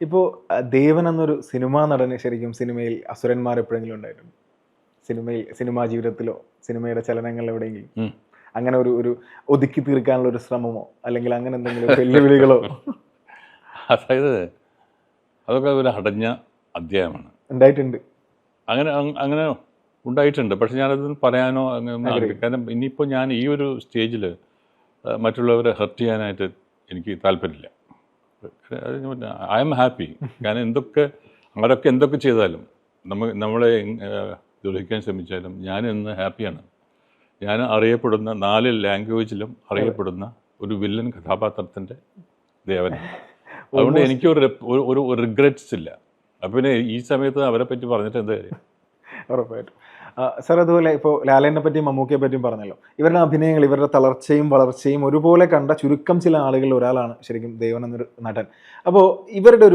ഇപ്പോൾ ദേവൻ എന്നൊരു സിനിമാ നടന് ശരിക്കും സിനിമയിൽ അസുരന്മാർ എപ്പോഴെങ്കിലും ഉണ്ടായിട്ടുണ്ട്? സിനിമയിൽ സിനിമാ ജീവിതത്തിലോ സിനിമയുടെ ചലനങ്ങളിൽ എവിടെയെങ്കിലും? അങ്ങനെ ഒരു ഒരു ഒതുക്കി തീർക്കാനുള്ള ഒരു ശ്രമമോ? അല്ലെങ്കിൽ അങ്ങനെ എന്തെങ്കിലും വെല്ലുവിളികളോ? അതായത് അതൊക്കെ ഒരു അടഞ്ഞ അധ്യായമാണ്. ഉണ്ടായിട്ടുണ്ട്. അങ്ങനെ അങ്ങനെ ഉണ്ടായിട്ടുണ്ട്. പക്ഷെ ഞാനത് പറയാനോ അങ്ങനെ കാരണം ഇനിയിപ്പോൾ ഞാൻ ഈ ഒരു സ്റ്റേജിൽ മറ്റുള്ളവരെ ഹെർട്ട് ചെയ്യാനായിട്ട് എനിക്ക് താല്പര്യമില്ല. I am happy. കാരണം എന്തൊക്കെ അവരൊക്കെ എന്തൊക്കെ ചെയ്താലും നമ്മൾ നമ്മളെ ദുരഹിക്കാൻ ശ്രമിച്ചാലും ഞാൻ ഇന്ന് ഹാപ്പിയാണ്. ഞാൻ അറിയപ്പെടുന്ന നാല് ലാംഗ്വേജിലും അറിയപ്പെടുന്ന ഒരു വില്ലൻ കഥാപാത്രത്തിന്റെ ദേവനാണ്. അതുകൊണ്ട് എനിക്ക് ഒരു rep- ഒരു- ഒരു റിഗ്രറ്റ്സ് ഇല്ല. അപ്പം പിന്നെ ഈ സമയത്ത് അവരെ പറ്റി പറഞ്ഞിട്ട് എന്താ കാര്യം? ഉറപ്പായിട്ടും. സർ അതുപോലെ ഇപ്പോൾ ലാലേനെ പറ്റിയും മമ്മൂക്കയെ പറ്റിയും പറഞ്ഞല്ലോ. ഇവരുടെ അഭിനയങ്ങൾ ഇവരുടെ തളർച്ചയും വളർച്ചയും ഒരുപോലെ കണ്ട ചുരുക്കം ചില ആളുകളിൽ ഒരാളാണ് ശരിക്കും ദേവൻ എന്നൊരു നടൻ. അപ്പോൾ ഇവരുടെ ഒരു